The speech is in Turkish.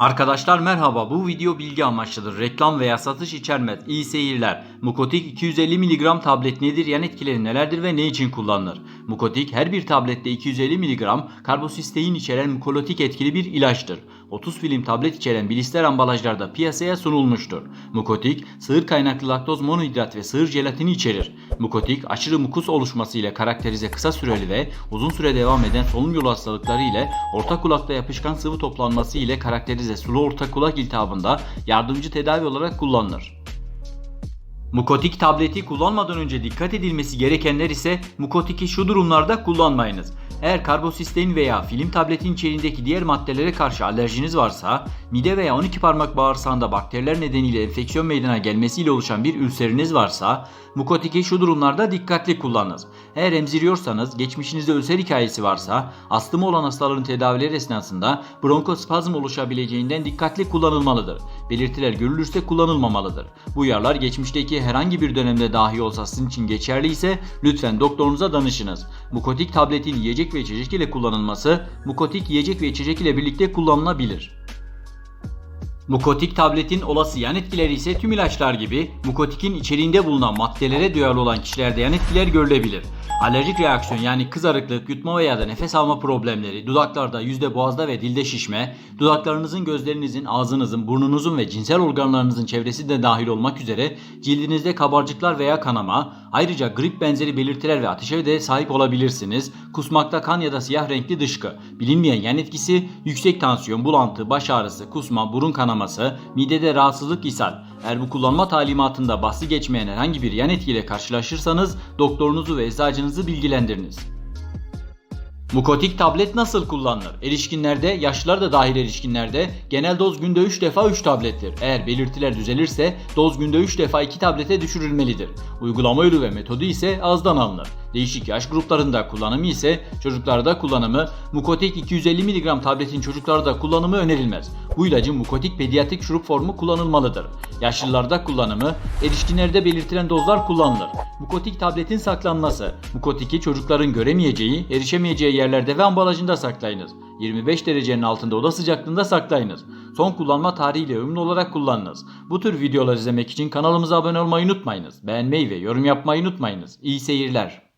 Arkadaşlar merhaba bu video bilgi amaçlıdır. Reklam veya satış içermez. İyi seyirler. Mukotik 250 mg tablet nedir? Yan etkileri nelerdir ve ne için kullanılır? Mukotik her bir tablette 250 mg karbosistein içeren mukolotik etkili bir ilaçtır. 30 film tablet içeren blister ambalajlarda piyasaya sunulmuştur. Mukotik, sığır kaynaklı laktoz monohidrat ve sığır jelatini içerir. Mukotik, aşırı mukus oluşması ile karakterize kısa süreli ve uzun süre devam eden solunum yolu hastalıkları ile orta kulakta yapışkan sıvı toplanması ile karakterize sulu orta kulak iltihabında yardımcı tedavi olarak kullanılır. Mukotik tableti kullanmadan önce dikkat edilmesi gerekenler ise mukotiki şu durumlarda kullanmayınız. Eğer karbosistein veya film tabletin içeriğindeki diğer maddelere karşı alerjiniz varsa, mide veya 12 parmak bağırsağında bakteriler nedeniyle enfeksiyon meydana gelmesiyle oluşan bir ülseriniz varsa, mukotiki şu durumlarda dikkatli kullanınız. Eğer emziriyorsanız, geçmişinizde ülser hikayesi varsa, astımı olan hastaların tedavileri esnasında bronkospazm oluşabileceğinden dikkatli kullanılmalıdır. Belirtiler görülürse kullanılmamalıdır. Bu uyarılar geçmişteki herhangi bir dönemde dahi olsa sizin için geçerli ise lütfen doktorunuza danışınız. Mukotik tabletin yiyecek ve içecek ile kullanılması, mukotik yiyecek ve içecek ile birlikte kullanılabilir. Mukotik tabletin olası yan etkileri ise tüm ilaçlar gibi mukotikin içeriğinde bulunan maddelere duyarlı olan kişilerde yan etkiler görülebilir. Alerjik reaksiyon yani kızarıklık, yutma veya da nefes alma problemleri, dudaklarda, yüzde boğazda ve dilde şişme, dudaklarınızın, gözlerinizin, ağzınızın, burnunuzun ve cinsel organlarınızın çevresi de dahil olmak üzere cildinizde kabarcıklar veya kanama, ayrıca grip benzeri belirtiler ve ateşe de sahip olabilirsiniz. Kusmakta kan ya da siyah renkli dışkı. Bilinmeyen yan etkisi yüksek tansiyon, bulantı, baş ağrısı, kusma, burun kanaması, midede rahatsızlık, ishal. Eğer bu kullanma talimatında bahsi geçmeyen herhangi bir yan etkiyle karşılaşırsanız doktorunuzu ve eczacınızı bilgilendiriniz. Mukotik tablet nasıl kullanılır? Erişkinlerde, yaşlılar da dahil erişkinlerde genel doz günde 3 defa 3 tablettir. Eğer belirtiler düzelirse doz günde 3 defa 2 tablete düşürülmelidir. Uygulama yolu ve metodu ise ağızdan alınır. Değişik yaş gruplarında kullanımı ise çocuklarda kullanımı Mukotik 250 mg tabletin çocuklarda kullanımı önerilmez. Bu ilacın Mukotik pediatrik şurup formu kullanılmalıdır. Yaşlılarda kullanımı, erişkinlerde belirtilen dozlar kullanılır. Mukotik tabletin saklanması. Mukotiki çocukların göremeyeceği, erişemeyeceği yerlerde ve ambalajında saklayınız. 25 derecenin altında oda sıcaklığında saklayınız. Son kullanma tarihiyle uyumlu olarak kullanınız. Bu tür videolar izlemek için kanalımıza abone olmayı unutmayınız. Beğenmeyi ve yorum yapmayı unutmayınız. İyi seyirler.